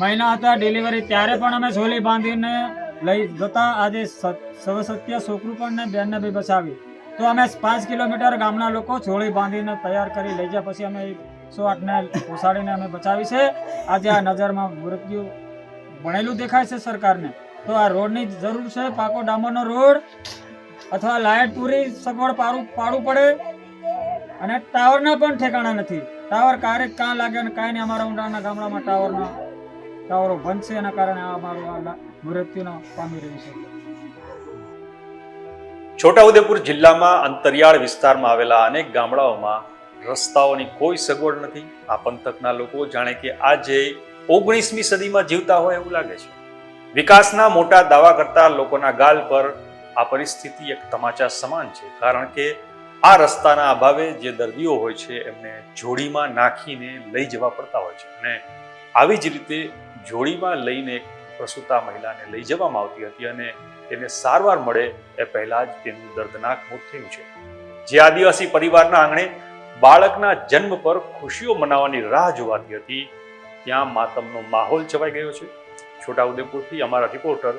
મહિના હતા ડિલિવરી ત્યારે પણ અમે ઝોલી બાંધીને લઈ જતા. આજે સવસત્ય ને બેનને બી બચાવી. તો અમે પાંચ કિલોમીટર ગામના લોકો ઝોળી બાંધીને તૈયાર કરી લઈ ગયા. પછી અમે સો આઠને ઉસાડીને અમે બચાવી છે. આજે આ નજરમાં મૃત્યુ ભણેલું દેખાય છે સરકારને. તો આ રોડની જરૂર છે. પાકો ડામરનો રોડ અથવા લાઇટ પૂરી સગવડ પાડું, પાડવું પડે. અને ટાવરના પણ ઠેકાણા નથી. ટાવર ક્યારેક કાં લાગે અને કાંઈ નહીં, અમારા ઊંડાના ગામડામાં ટાવરના ટાવરો બનશે એના કારણે આ અમારું મૃત્યુનો પામી રહ્યું છે. છોટાઉદેપુર જિલ્લામાં અંતરિયાળ વિસ્તારમાં આવેલા અનેક ગામડાઓમાં રસ્તાઓની કોઈ સગવડ નથી. આ પંથકના લોકો જાણે કે આજે ઓગણીસમી સદીમાં જીવતા હોય એવું લાગે છે. વિકાસના મોટા દાવા કરતા લોકોના ગાલ પર આ પરિસ્થિતિ એક તમાચા સમાન છે. કારણ કે આ રસ્તાના અભાવે જે દર્દીઓ હોય છે, એમને જોડીમાં નાખીને લઈ જવા પડતા હોય છે અને આવી જ રીતે જોડીમાં લઈને પ્રસૂતા મહિલાને લઈ જવામાં આવતી હતી અને તેને સારવાર મળે એ પહેલાં જ તેનું દર્દનાક મોત થયું છે. જે આદિવાસી પરિવારના આંગણે બાળકના જન્મ પર ખુશીઓ મનાવવાની રાહ જોવાતી હતી, ત્યાં માતમનો માહોલ છવાઈ ગયો છે. છોટાઉદેપુરથી અમારા રિપોર્ટર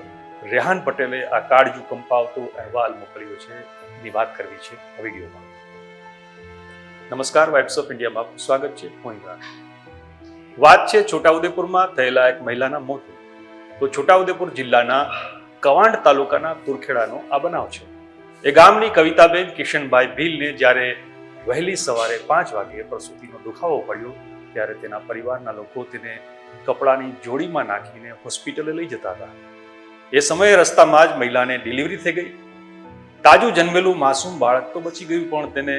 રેહાન પટેલે આ કાળજુ કંપાવતો અહેવાલ મોકલ્યો છે. એની વાત કરવી છે આ વિડીયોમાં. નમસ્કાર વાઇબ્સ ઓફ ઇન્ડિયામાં સ્વાગત છે. હું વાત છે છોટાઉદેપુરમાં થયેલા એક મહિલાના મોતનું. તો છોટાઉદેપુર જિલ્લાના કવાંડ તાલુકાના તુરખેડાનો આ બનાવ છે. એ ગામની કવિતાબેન કિશનભાઈ ભીલને જ્યારે વહેલી સવારે પાંચ વાગે પ્રસૂતિનો દુખાવો પડ્યો, ત્યારે તેના પરિવારના લોકો તેને કપડાની જોડીમાં નાખીને હોસ્પિટલે લઈ જતા હતા. એ સમયે રસ્તામાં જ મહિલાને ડિલિવરી થઈ ગઈ. તાજું જન્મેલું માસૂમ બાળક તો બચી ગયું, પણ તેને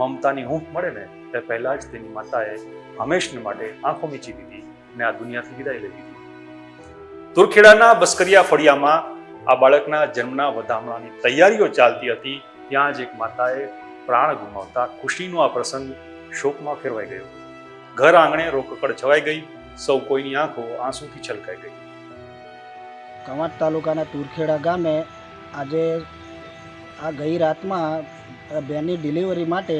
મમતાની હૂંફ મળે ને તે પહેલા જ તેની માતાએ હંમેશને માટે આંખો મીચી દીધી અને આ દુનિયાથી વિદાય લઈ દીધી તુરખેડાના બસ્કરિયા ફળિયામાં આ બાળકના જન્મના વધામણાની તૈયારીઓ ચાલતી હતી, ત્યાં જ એક માતાએ પ્રાણ ગુમાવતા ખુશીનો આ પ્રસંગ શોકમાં ફેરવાઈ ગયો. ઘર આંગણે રોકકડ છવાઈ ગઈ, સૌ કોઈની આંખો આંસુથી છલકાઈ ગઈ. કવાંટ તાલુકાના તુરખેડા ગામે આજે આ ગઈ રાતમાં બેનની ડિલિવરી માટે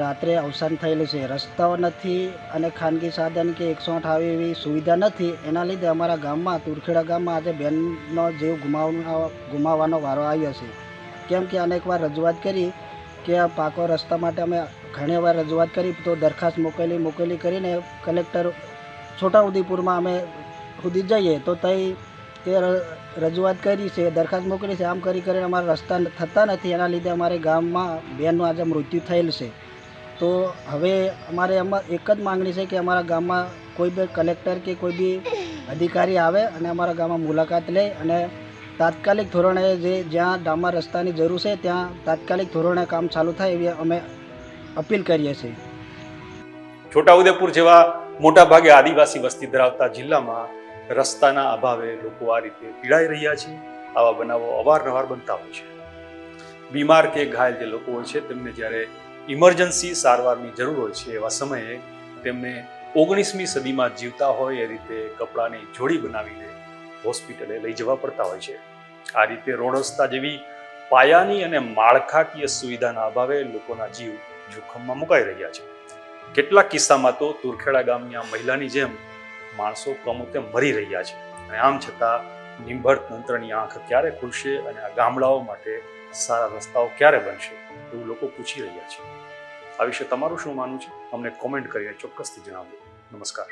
રાત્રે અવસાન થયેલું છે. રસ્તાઓ નથી અને ખાનગી સાધન કે એકસો આઠ આવી એવી સુવિધા નથી. એના લીધે અમારા ગામમાં, તુરખેડા ગામમાં આજે બેનનો જીવ ગુમાવવાનો ગુમાવવાનો વારો આવ્યો છે. કેમ કે અનેકવાર રજૂઆત કરી કે આ પાકો રસ્તા માટે અમે ઘણી વાર રજૂઆત કરી, તો દરખાસ્ત મોકલી મોકલી કરીને કલેક્ટર છોટાઉદેપુરમાં અમે સુધી જઈએ. તો તઈ તે રજૂઆત કરી છે, દરખાસ્ત મોકલી છે, આમ કરી કરીને અમારા રસ્તા થતા નથી. એના લીધે અમારે ગામમાં બેનનું આજે મૃત્યુ થયેલ છે. તો હવે અમારે એમાં એક જ માંગણી છે કે અમારા ગામમાં કોઈ બી કલેક્ટર કે કોઈ બી અધિકારી આવે અને અમારા ગામમાં મુલાકાત લે અને તાત્કાલિક ધોરણે જે જ્યાં ડામા રસ્તાની જરૂર છે, ત્યાં તાત્કાલિક ધોરણે કામ ચાલુ થાય એવી અમે અપીલ કરીએ છીએ. છોટાઉદેપુર જેવા મોટા ભાગે આદિવાસી વસ્તી ધરાવતા જિલ્લામાં રસ્તાના અભાવે લોકો આ રીતે પીડાઈ રહ્યા છે, આવા બનાવો અવારનવાર બનતા હોય છે. બીમાર કે ઘાયલ જે લોકો હોય છે, તેમને જ્યારે ઇમરજન્સી સારવારની જરૂર હોય છે, એવા સમયે તેમને ઓગણીસમી સદીમાં જીવતા હોય એ રીતે કપડાની જોડી બનાવીને હોસ્પિટલે લઈ જવા પડતા હોય છે. આ રીતે રોડ રસ્તા જેવી પાયાની અને માળખાકીય સુવિધાના અભાવે લોકોના જીવ જોખમમાં મુકાઈ રહ્યા છે. કેટલાક કિસ્સામાં તો તુરખેડા ગામની આ મહિલાની જેમ માણસો કમોતે મરી રહ્યા છે. અને આમ છતાં નિંભર તંત્રની આંખ ક્યારે ખુલશે અને આ ગામડાઓ માટે સારા રસ્તાઓ ક્યારે બનશે, એવું લોકો પૂછી રહ્યા છે. આ વિશે તમારું શું માનવું છે? અમને કોમેન્ટ કરીને ચોક્કસથી જણાવજો નમસ્કાર.